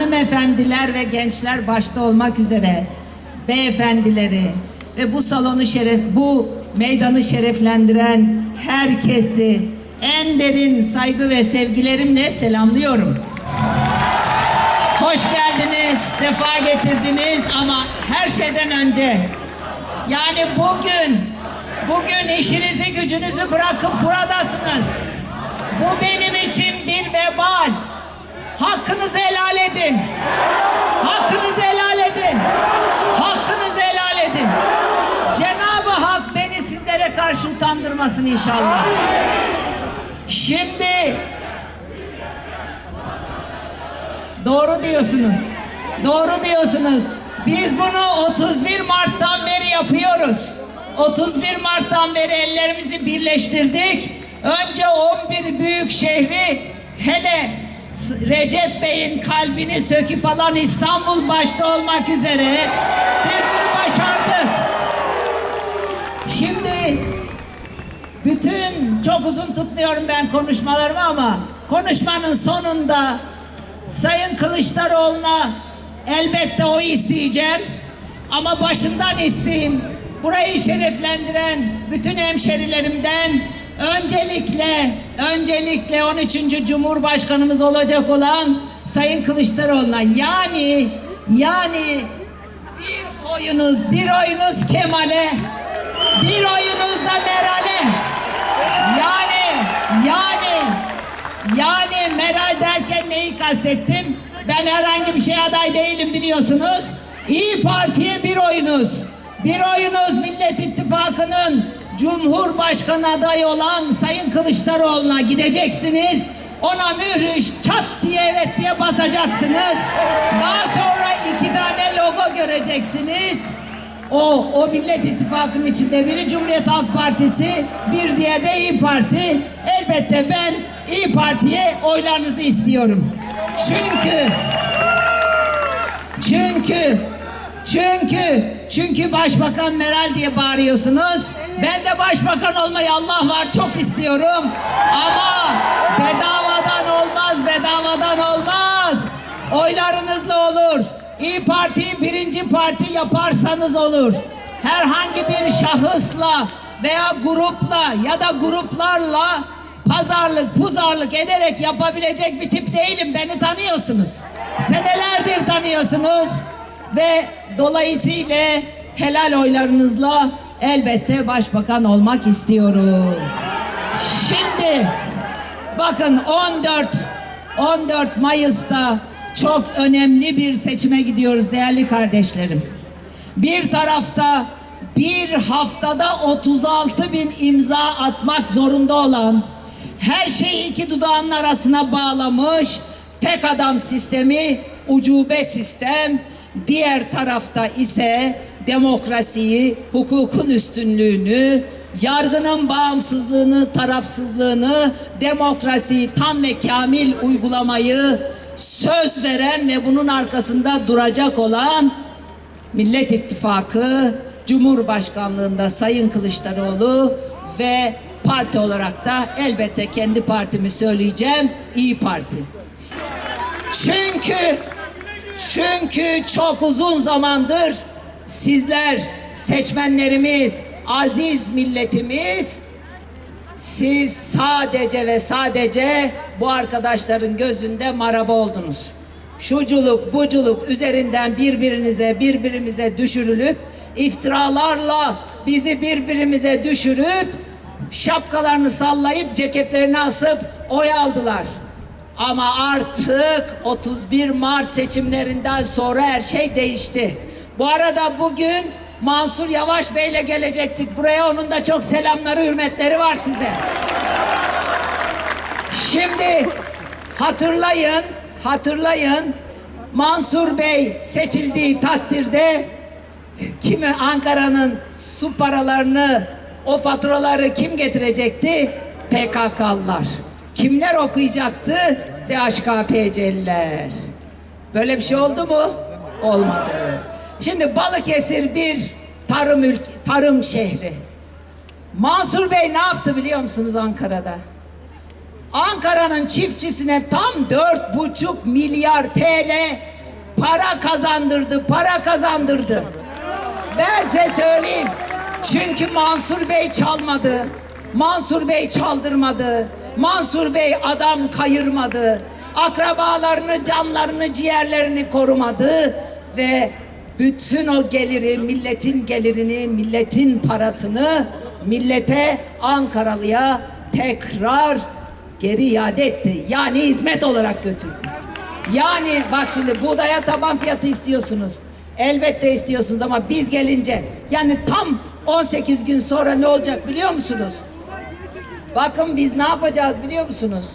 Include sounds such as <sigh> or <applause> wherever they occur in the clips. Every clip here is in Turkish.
hanımefendiler ve gençler başta olmak üzere beyefendileri ve bu salonu şeref, bu meydanı şereflendiren herkesi en derin saygı ve sevgilerimle selamlıyorum. Hoş geldiniz, sefa getirdiniz ama her şeyden önce yani bugün bugün işinizi gücünüzü bırakıp buradasınız. Bu benim için bir vebal. Hakkınızı helal edin. Hakkınızı helal edin. Hakkınızı helal edin. Cenab-ı Hak beni sizlere karşı utandırmasın inşallah. Şimdi Doğru diyorsunuz. Doğru diyorsunuz. Biz bunu 31 Mart'tan beri yapıyoruz. 31 Mart'tan beri ellerimizi birleştirdik. Önce 11 büyük şehri Recep Bey'in kalbini söküp alan İstanbul başta olmak üzere biz bunu başardık. Şimdi bütün çok uzun tutmuyorum ben konuşmalarımı ama konuşmanın sonunda Sayın Kılıçdaroğlu'na elbette oy isteyeceğim. Ama başından isteyeyim. Burayı şereflendiren bütün hemşerilerimden öncelikle öncelikle 13. Cumhurbaşkanımız olacak olan Sayın Kılıçdaroğlu'na yani yani bir oyunuz bir oyunuz Kemal'e bir oyunuz da Meral'e yani yani yani Meral derken neyi kastettim? Ben herhangi bir şey aday değilim biliyorsunuz. İyi Parti'ye bir oyunuz. Bir oyunuz Millet İttifakı'nın Cumhurbaşkanı adayı olan Sayın Kılıçdaroğlu'na gideceksiniz. Ona mührü çat diye evet diye basacaksınız. Daha sonra iki tane logo göreceksiniz. O, o Millet İttifakı'nın içinde biri Cumhuriyet Halk Partisi, bir diğer de İyi Parti. Elbette ben İyi Parti'ye oylarınızı istiyorum. Çünkü çünkü çünkü çünkü Başbakan Meral diye bağırıyorsunuz. Ben de başbakan olmayı Allah var çok istiyorum. Ama bedavadan olmaz, bedavadan olmaz. Oylarınızla olur. İyi Parti'yi birinci parti yaparsanız olur. Herhangi bir şahısla veya grupla ya da gruplarla pazarlık, puzarlık ederek yapabilecek bir tip değilim. Beni tanıyorsunuz. Senelerdir tanıyorsunuz ve dolayısıyla helal oylarınızla elbette başbakan olmak istiyorum. Şimdi bakın 14 14 Mayıs'ta çok önemli bir seçime gidiyoruz değerli kardeşlerim. Bir tarafta bir haftada 36 bin imza atmak zorunda olan her şeyi iki dudağının arasına bağlamış tek adam sistemi ucube sistem diğer tarafta ise demokrasiyi hukukun üstünlüğünü yargının bağımsızlığını tarafsızlığını demokrasiyi tam ve kamil uygulamayı söz veren ve bunun arkasında duracak olan Millet İttifakı Cumhurbaşkanlığında Sayın Kılıçdaroğlu ve parti olarak da elbette kendi partimi söyleyeceğim İyi Parti. Çünkü çünkü çok uzun zamandır sizler seçmenlerimiz, aziz milletimiz siz sadece ve sadece bu arkadaşların gözünde maraba oldunuz. Şuculuk, buculuk üzerinden birbirinize, birbirimize düşürülüp iftiralarla bizi birbirimize düşürüp şapkalarını sallayıp ceketlerini asıp oy aldılar. Ama artık 31 Mart seçimlerinden sonra her şey değişti. Bu arada bugün Mansur Yavaş Bey'le gelecektik buraya. Onun da çok selamları, hürmetleri var size. Şimdi hatırlayın, hatırlayın. Mansur Bey seçildiği takdirde kimi Ankara'nın su paralarını, o faturaları kim getirecekti? PKK'lılar. Kimler okuyacaktı? DHKPC'liler. Böyle bir şey oldu mu? Olmadı. Şimdi Balıkesir bir tarım ülke, tarım şehri. Mansur Bey ne yaptı biliyor musunuz Ankara'da? Ankara'nın çiftçisine tam dört buçuk milyar TL para kazandırdı, para kazandırdı. Ben size söyleyeyim. Çünkü Mansur Bey çalmadı. Mansur Bey çaldırmadı. Mansur Bey adam kayırmadı. Akrabalarını, canlarını, ciğerlerini korumadı ve bütün o geliri, milletin gelirini, milletin parasını millete, Ankaralıya tekrar geri iade etti. Yani hizmet olarak götürdü. Yani bak şimdi buğdaya taban fiyatı istiyorsunuz. Elbette istiyorsunuz ama biz gelince yani tam 18 gün sonra ne olacak biliyor musunuz? Bakın biz ne yapacağız biliyor musunuz?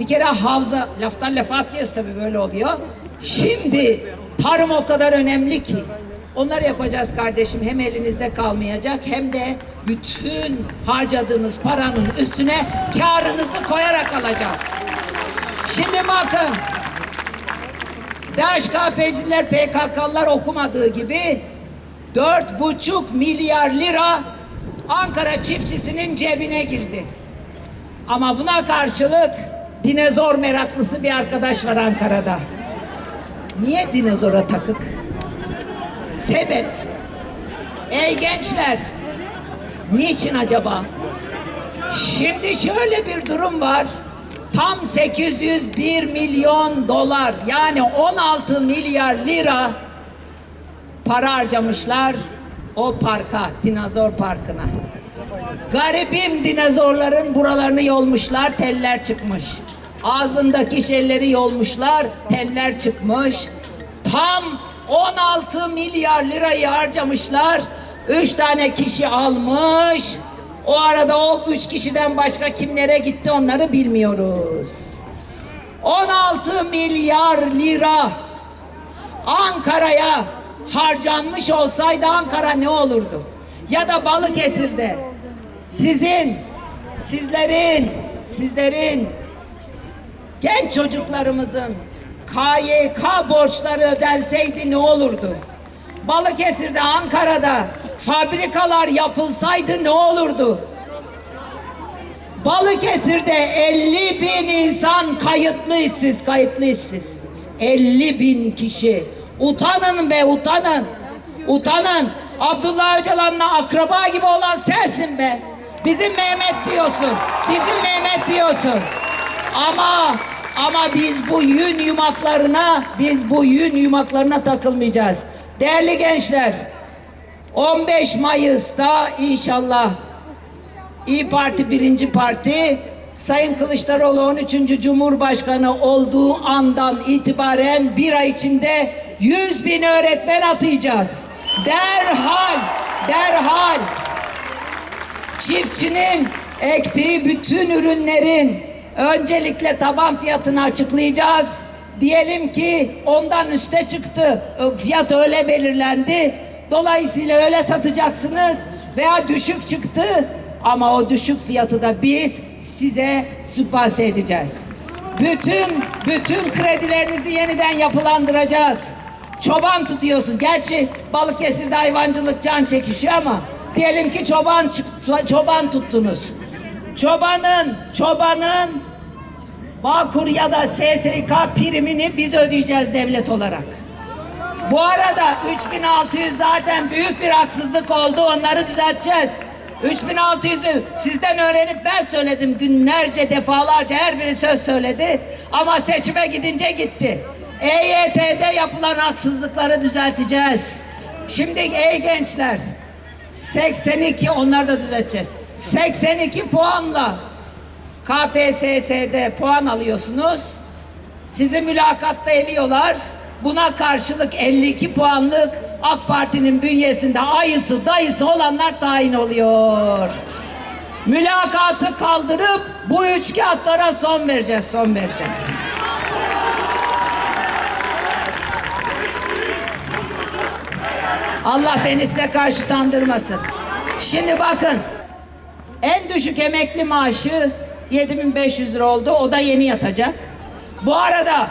Bir kere havza laftan lafa atlıyoruz tabii böyle oluyor. Şimdi tarım o kadar önemli ki onları yapacağız kardeşim. Hem elinizde kalmayacak hem de bütün harcadığınız paranın üstüne karınızı koyarak alacağız. Şimdi bakın DHKP'ciler, PKK'lılar okumadığı gibi dört buçuk milyar lira Ankara çiftçisinin cebine girdi. Ama buna karşılık dinozor meraklısı bir arkadaş var Ankara'da. Niye dinozora takık? Sebep. Ey gençler, niçin acaba? Şimdi şöyle bir durum var. Tam 801 milyon dolar yani 16 milyar lira para harcamışlar o parka, dinozor parkına. Garibim dinozorların buralarını yolmuşlar, teller çıkmış. Ağzındaki şeyleri yolmuşlar, teller çıkmış. Tam 16 milyar lirayı harcamışlar. Üç tane kişi almış. O arada o üç kişiden başka kimlere gitti onları bilmiyoruz. 16 milyar lira Ankara'ya harcanmış olsaydı Ankara ne olurdu? Ya da Balıkesir'de sizin, sizlerin, sizlerin genç çocuklarımızın KYK borçları ödenseydi ne olurdu? Balıkesir'de, Ankara'da fabrikalar yapılsaydı ne olurdu? Balıkesir'de 50 bin insan kayıtlı işsiz, kayıtlı işsiz. 50 bin kişi. Utanın be, utanın. Utanın. Abdullah Öcalan'la akraba gibi olan sensin be. Bizim Mehmet diyorsun. Bizim Mehmet diyorsun. Ama ama biz bu yün yumaklarına, biz bu yün yumaklarına takılmayacağız. Değerli gençler, 15 Mayıs'ta inşallah İyi Parti birinci parti Sayın Kılıçdaroğlu 13. Cumhurbaşkanı olduğu andan itibaren bir ay içinde 100 bin öğretmen atayacağız. Derhal, derhal çiftçinin ektiği bütün ürünlerin öncelikle taban fiyatını açıklayacağız. Diyelim ki ondan üste çıktı. Fiyat öyle belirlendi. Dolayısıyla öyle satacaksınız veya düşük çıktı ama o düşük fiyatı da biz size sübvanse edeceğiz. Bütün bütün kredilerinizi yeniden yapılandıracağız. Çoban tutuyorsunuz. Gerçi Balıkesir'de hayvancılık can çekişiyor ama diyelim ki çoban çoban tuttunuz. Çobanın çobanın Bağkur ya da SSK primini biz ödeyeceğiz devlet olarak. Bu arada 3600 zaten büyük bir haksızlık oldu. Onları düzelteceğiz. 3600'ü sizden öğrenip ben söyledim günlerce defalarca her biri söz söyledi. Ama seçime gidince gitti. EYT'de yapılan haksızlıkları düzelteceğiz. Şimdi ey gençler 82 onları da düzelteceğiz. 82 puanla KPSS'de puan alıyorsunuz. Sizi mülakatta eliyorlar. Buna karşılık 52 puanlık AK Parti'nin bünyesinde ayısı dayısı olanlar tayin oluyor. Mülakatı kaldırıp bu üç kağıtlara son vereceğiz, son vereceğiz. Allah beni size karşı utandırmasın. Şimdi bakın en düşük emekli maaşı 7500 lira oldu. O da yeni yatacak. Bu arada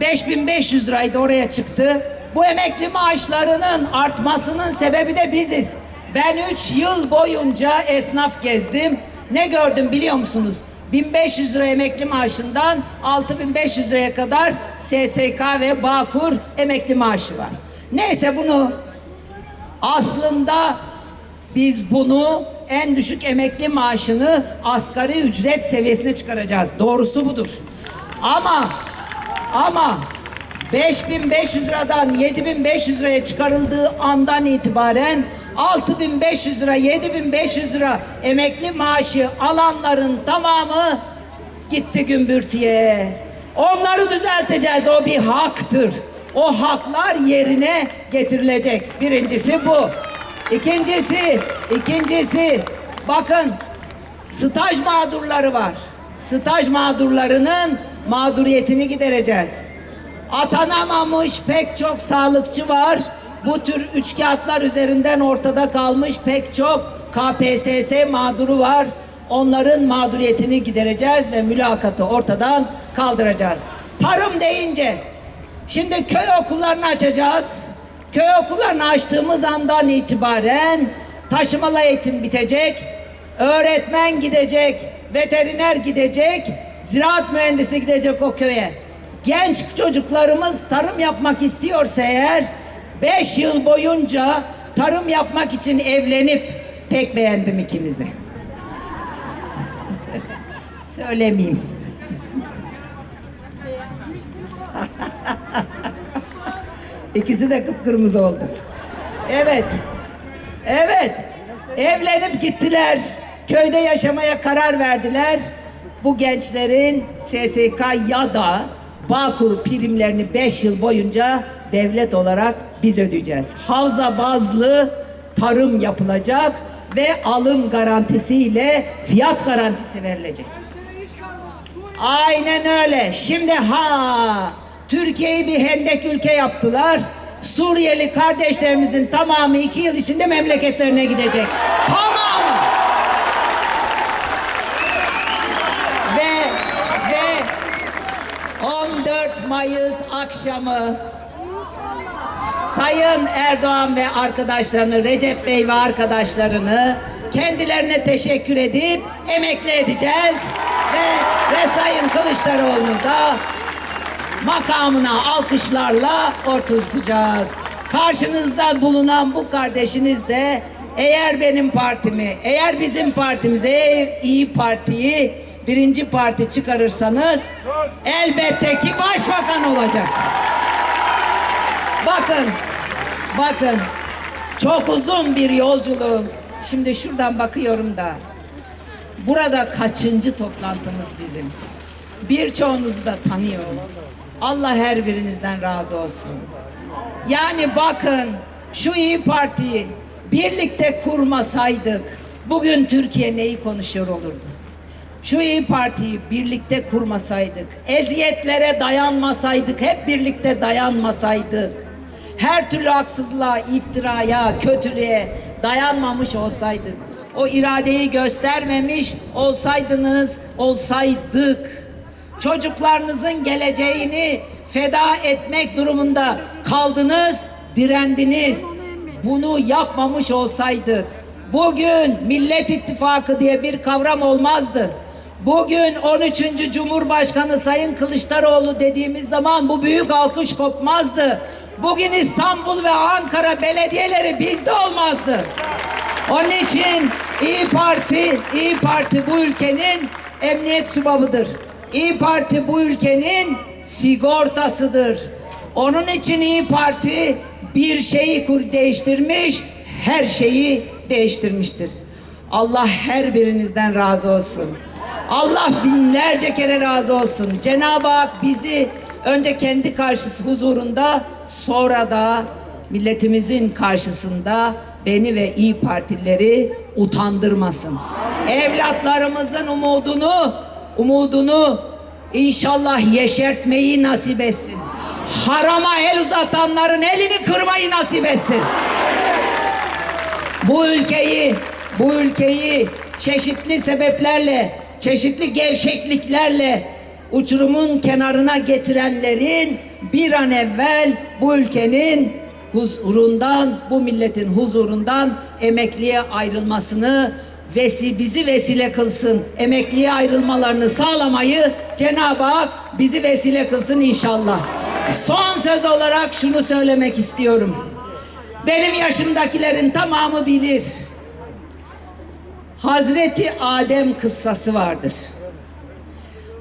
5500 liraydı oraya çıktı. Bu emekli maaşlarının artmasının sebebi de biziz. Ben 3 yıl boyunca esnaf gezdim. Ne gördüm biliyor musunuz? 1500 lira emekli maaşından 6500 liraya kadar SSK ve Bağkur emekli maaşı var. Neyse bunu aslında biz bunu en düşük emekli maaşını asgari ücret seviyesine çıkaracağız. Doğrusu budur. Ama ama 5500 liradan 7500 liraya çıkarıldığı andan itibaren 6500 lira 7500 lira emekli maaşı alanların tamamı gitti gümbürtüye. Onları düzelteceğiz. O bir haktır. O haklar yerine getirilecek. Birincisi bu. İkincisi, ikincisi bakın staj mağdurları var. Staj mağdurlarının mağduriyetini gidereceğiz. Atanamamış pek çok sağlıkçı var. Bu tür üçkağıtlar üzerinden ortada kalmış pek çok KPSS mağduru var. Onların mağduriyetini gidereceğiz ve mülakatı ortadan kaldıracağız. Tarım deyince şimdi köy okullarını açacağız. Köy okullarını açtığımız andan itibaren taşımalı eğitim bitecek. Öğretmen gidecek, veteriner gidecek, ziraat mühendisi gidecek o köye. Genç çocuklarımız tarım yapmak istiyorsa eğer 5 yıl boyunca tarım yapmak için evlenip pek beğendim ikinizi. <laughs> Söylemeyeyim. <laughs> <laughs> İkisi de kıpkırmızı oldu. Evet. Evet. Evlenip gittiler. Köyde yaşamaya karar verdiler. Bu gençlerin SSK ya da Bağkur primlerini 5 yıl boyunca devlet olarak biz ödeyeceğiz. Havza bazlı tarım yapılacak ve alım garantisiyle fiyat garantisi verilecek. Aynen öyle. Şimdi ha Türkiye'yi bir hendek ülke yaptılar. Suriyeli kardeşlerimizin tamamı iki yıl içinde memleketlerine gidecek. Tamamı. Ve ve 14 Mayıs akşamı Sayın Erdoğan ve arkadaşlarını, Recep Bey ve arkadaşlarını kendilerine teşekkür edip emekli edeceğiz. Ve, ve Sayın Kılıçdaroğlu'nu da makamına alkışlarla ortuşacağız. Karşınızda bulunan bu kardeşiniz de eğer benim partimi, eğer bizim partimize, eğer iyi Parti'yi birinci parti çıkarırsanız elbette ki başbakan olacak. Bakın, bakın çok uzun bir yolculuğum. Şimdi şuradan bakıyorum da burada kaçıncı toplantımız bizim? Birçoğunuzu da tanıyorum. Allah her birinizden razı olsun. Yani bakın şu iyi Partiyi birlikte kurmasaydık bugün Türkiye neyi konuşuyor olurdu? Şu iyi Partiyi birlikte kurmasaydık, eziyetlere dayanmasaydık, hep birlikte dayanmasaydık, her türlü haksızlığa, iftiraya, kötülüğe dayanmamış olsaydık, o iradeyi göstermemiş olsaydınız, olsaydık, çocuklarınızın geleceğini feda etmek durumunda kaldınız, direndiniz. Bunu yapmamış olsaydık, bugün Millet İttifakı diye bir kavram olmazdı. Bugün 13. Cumhurbaşkanı Sayın Kılıçdaroğlu dediğimiz zaman bu büyük alkış kopmazdı. Bugün İstanbul ve Ankara belediyeleri bizde olmazdı. Onun için İyi Parti, İyi Parti bu ülkenin emniyet subabıdır. İyi Parti bu ülkenin sigortasıdır. Onun için İyi Parti bir şeyi değiştirmiş, her şeyi değiştirmiştir. Allah her birinizden razı olsun. Allah binlerce kere razı olsun. Cenab-ı Hak bizi önce kendi karşısı huzurunda sonra da milletimizin karşısında beni ve iyi Partilileri utandırmasın. Evlatlarımızın umudunu, umudunu inşallah yeşertmeyi nasip etsin. Harama el uzatanların elini kırmayı nasip etsin. Bu ülkeyi, bu ülkeyi çeşitli sebeplerle, çeşitli gevşekliklerle uçurumun kenarına getirenlerin bir an evvel bu ülkenin huzurundan, bu milletin huzurundan emekliye ayrılmasını vesi bizi vesile kılsın. Emekliye ayrılmalarını sağlamayı Cenab-ı Hak bizi vesile kılsın inşallah. Son söz olarak şunu söylemek istiyorum. Benim yaşımdakilerin tamamı bilir. Hazreti Adem kıssası vardır.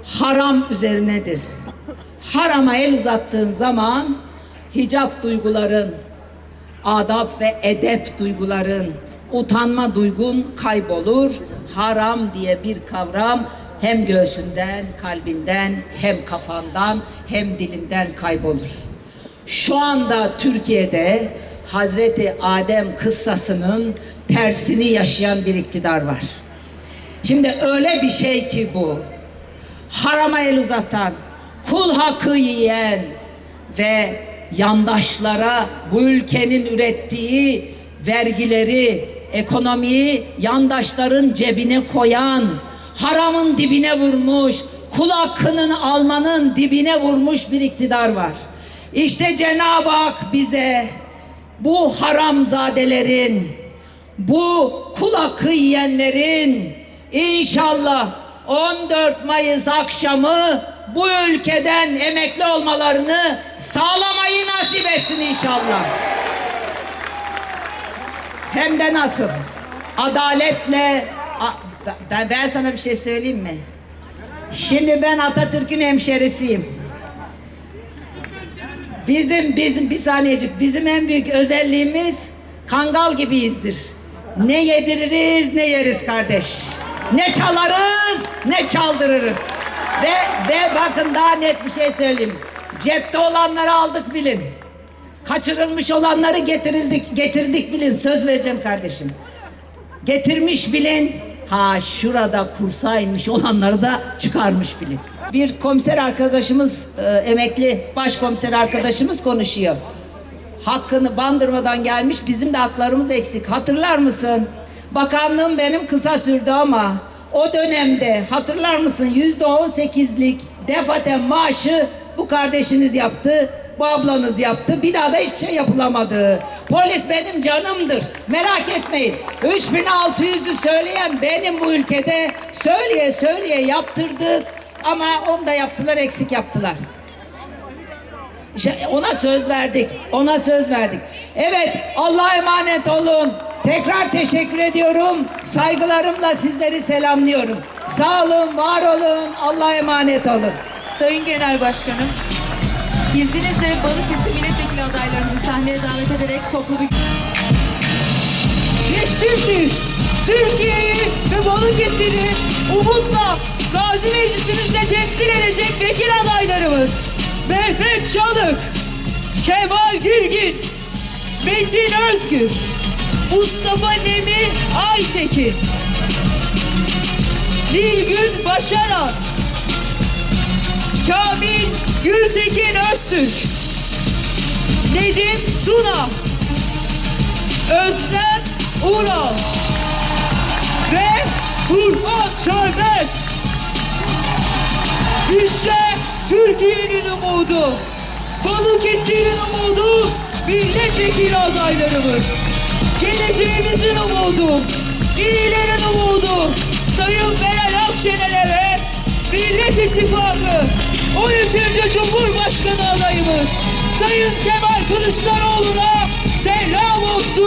Haram üzerinedir. Harama el uzattığın zaman hicap duyguların, adab ve edep duyguların, utanma duygun kaybolur. Haram diye bir kavram hem göğsünden, kalbinden, hem kafandan, hem dilinden kaybolur. Şu anda Türkiye'de Hazreti Adem kıssasının tersini yaşayan bir iktidar var. Şimdi öyle bir şey ki bu. Harama el uzatan, kul hakkı yiyen ve yandaşlara bu ülkenin ürettiği vergileri, ekonomiyi yandaşların cebine koyan, haramın dibine vurmuş, kul hakkının almanın dibine vurmuş bir iktidar var. İşte Cenab-ı Hak bize bu haramzadelerin, bu kul hakkı yiyenlerin inşallah 14 Mayıs akşamı bu ülkeden emekli olmalarını sağlamayı nasip etsin inşallah. Hem de nasıl? Adaletle A- ben, sana bir şey söyleyeyim mi? Şimdi ben Atatürk'ün hemşerisiyim. Bizim bizim bir saniyecik bizim en büyük özelliğimiz kangal gibiyizdir. Ne yediririz ne yeriz kardeş. Ne çalarız ne çaldırırız. Ve ve bakın daha net bir şey söyleyeyim. Cepte olanları aldık bilin. Kaçırılmış olanları getirildik getirdik bilin. Söz vereceğim kardeşim. Getirmiş bilin. Ha şurada kursaymış olanları da çıkarmış bilin. Bir komiser arkadaşımız, e, emekli başkomiser arkadaşımız konuşuyor. Hakkını bandırmadan gelmiş bizim de haklarımız eksik. Hatırlar mısın? Bakanlığım benim kısa sürdü ama o dönemde hatırlar mısın yüzde on sekizlik defaten maaşı bu kardeşiniz yaptı. Bu ablanız yaptı. Bir daha da hiçbir şey yapılamadı. Polis benim canımdır. Merak etmeyin. 3600'ü söyleyen benim bu ülkede söyleye söyleye yaptırdık. Ama onu da yaptılar eksik yaptılar. İşte ona söz verdik. Ona söz verdik. Evet Allah'a emanet olun. Tekrar teşekkür ediyorum. Saygılarımla sizleri selamlıyorum. Sağ olun, var olun. Allah'a emanet olun. Sayın Genel Başkanım, izninizle Balıkesir milletvekili adaylarımızı sahneye davet ederek toplu bir... Şimdi Türkiye'yi ve Balıkesir'i umutla Gazi Meclisimizde temsil edecek vekil adaylarımız. Mehmet Çalık, Kemal Gürgün, Metin Özgür, Mustafa Nemi Aytekin, Nilgün Başaran, Kamil Gültekin Öztürk Nedim Tuna Özlem Ural ve Turhan Çömez. İşte Türkiye'nin umudu Balıkesir'in umudu milletvekili adaylarımız Geleceğimizin umudu İyilerin umudu. Sayın Meral Akşener'e ve Millet İttifakı 13. Cumhurbaşkanı adayımız Sayın Kemal Kılıçdaroğlu'na selam olsun.